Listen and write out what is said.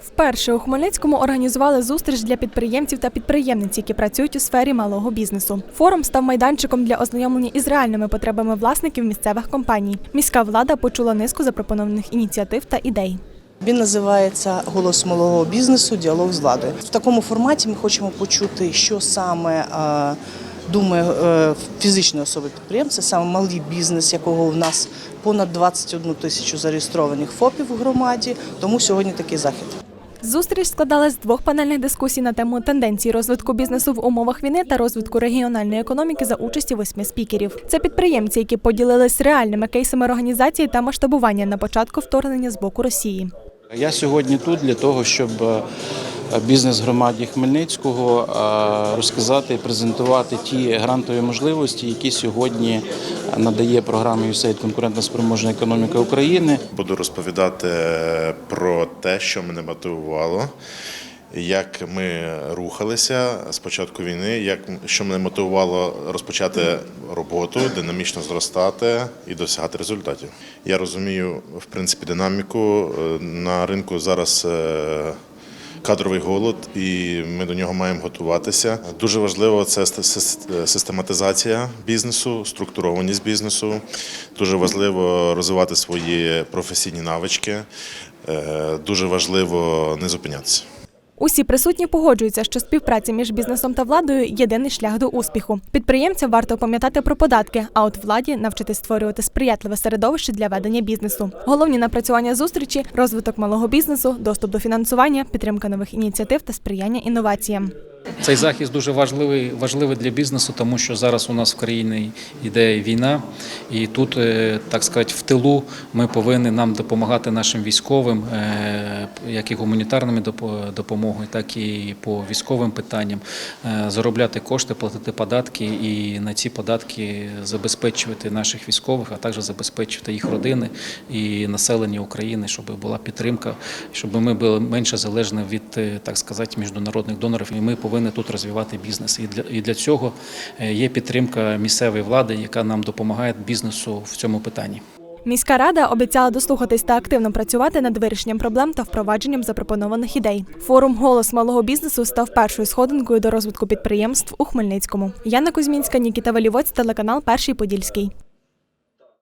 Вперше у Хмельницькому організували зустріч для підприємців та підприємниць, які працюють у сфері малого бізнесу. Форум став майданчиком для ознайомлення із реальними потребами власників місцевих компаній. Міська влада почула низку запропонованих ініціатив та ідей. Він називається Голос малого бізнесу Діалог з владою. В такому форматі ми хочемо почути, що саме е, думає е, особи підприємця, саме малий бізнес, якого у нас понад 21 тисячу зареєстрованих ФОПів у громаді. Тому сьогодні такий захід. Зустріч складалась з двох панельних дискусій на тему тенденції розвитку бізнесу в умовах війни та розвитку регіональної економіки за участі восьми спікерів. Це підприємці, які поділились реальними кейсами організації та масштабування на початку вторгнення з боку Росії. Я сьогодні тут для того, щоб е, бізнес громаді Хмельницького е, розказати і презентувати ті грантові можливості, які сьогодні надає програма USAID конкурентна спроможна економіка України. Буду розповідати про те, що мене мотивувало, як ми рухалися з початку війни, як що мене мотивувало розпочати роботу, динамічно зростати і досягати результатів. Я розумію, в принципі, динаміку Е, на ринку зараз. Кадровий голод, і ми до нього маємо готуватися. Дуже важливо це систематизація бізнесу, структурованість бізнесу. Дуже важливо розвивати свої професійні навички. Е, Дуже важливо не зупинятися. Усі присутні погоджуються, що співпраця між бізнесом та владою єдиний шлях до успіху. Підприємцям варто пам'ятати про податки, а от владі навчити створювати сприятливе середовище для ведення бізнесу. Головні напрацювання зустрічі розвиток малого бізнесу, доступ до фінансування, підтримка нових ініціатив та сприяння інноваціям. Цей захист дуже важливий, важливий для бізнесу, тому що зараз у нас в країні йде війна, і тут, е, так сказати, в тилу ми повинні нам допомагати нашим військовим, е, як і гуманітарними допо- допомогою, так і по військовим питанням, е, заробляти кошти, платити податки і на ці податки забезпечувати наших військових, а також забезпечувати їх родини і населення України, щоб була підтримка, щоб ми були менше залежні від, так сказати, міжнародних донорів. І ми повинні тут розвивати бізнес. І для, і для цього е, є підтримка місцевої влади, яка нам допомагає бізнесу в цьому питанні. Міська рада обіцяла дослухатись та активно працювати над вирішенням проблем та впровадженням запропонованих ідей. Форум Голос малого бізнесу став першою сходинкою до розвитку підприємств у Хмельницькому. Яна Кузьмінська, Нікіта Валівоць, телеканал Перший Подільський.